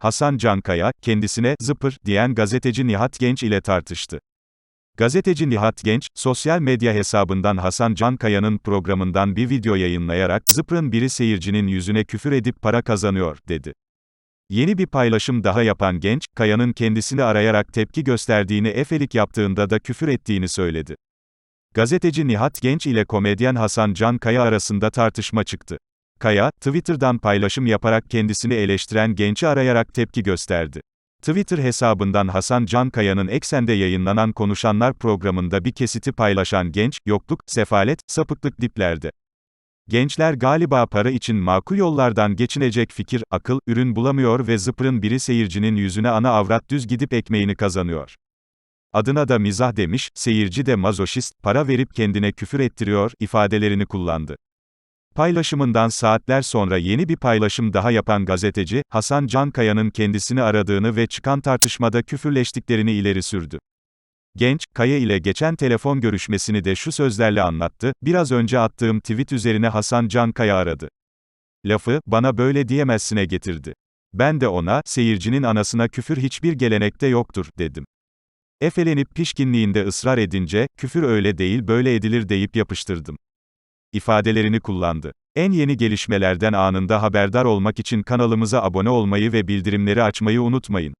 Hasan Cankaya, kendisine zıpır diyen gazeteci Nihat Genç ile tartıştı. Gazeteci Nihat Genç, sosyal medya hesabından Hasan Cankaya'nın programından bir video yayınlayarak, zıpırın biri seyircinin yüzüne küfür edip para kazanıyor, dedi. Yeni bir paylaşım daha yapan Genç, Kaya'nın kendisini arayarak tepki gösterdiğini efelik yaptığında da küfür ettiğini söyledi. Gazeteci Nihat Genç ile komedyen Hasan Can Kaya arasında tartışma çıktı. Kaya, Twitter'dan paylaşım yaparak kendisini eleştiren Genç'i arayarak tepki gösterdi. Twitter hesabından Hasan Can Kaya'nın Eksen'de yayınlanan Konuşanlar programında bir kesiti paylaşan Genç, yokluk, sefalet, sapıklık diplerde. Gençler galiba para için makul yollardan geçinecek fikir, akıl, ürün bulamıyor ve zıpırın biri seyircinin yüzüne ana avrat düz gidip ekmeğini kazanıyor. Adına da mizah demiş, seyirci de mazoşist, para verip kendine küfür ettiriyor, ifadelerini kullandı. Paylaşımından saatler sonra yeni bir paylaşım daha yapan gazeteci, Hasan Cankaya'nın kendisini aradığını ve çıkan tartışmada küfürleştiklerini ileri sürdü. Genç, Kaya ile geçen telefon görüşmesini de şu sözlerle anlattı, biraz önce attığım tweet üzerine Hasan Cankaya aradı. Lafı, bana böyle diyemezsine getirdi. Ben de ona, seyircinin anasına küfür hiçbir gelenekte yoktur, dedim. Efelenip pişkinliğinde ısrar edince, küfür öyle değil böyle edilir deyip yapıştırdım. İfadelerini kullandı. En yeni gelişmelerden anında haberdar olmak için kanalımıza abone olmayı ve bildirimleri açmayı unutmayın.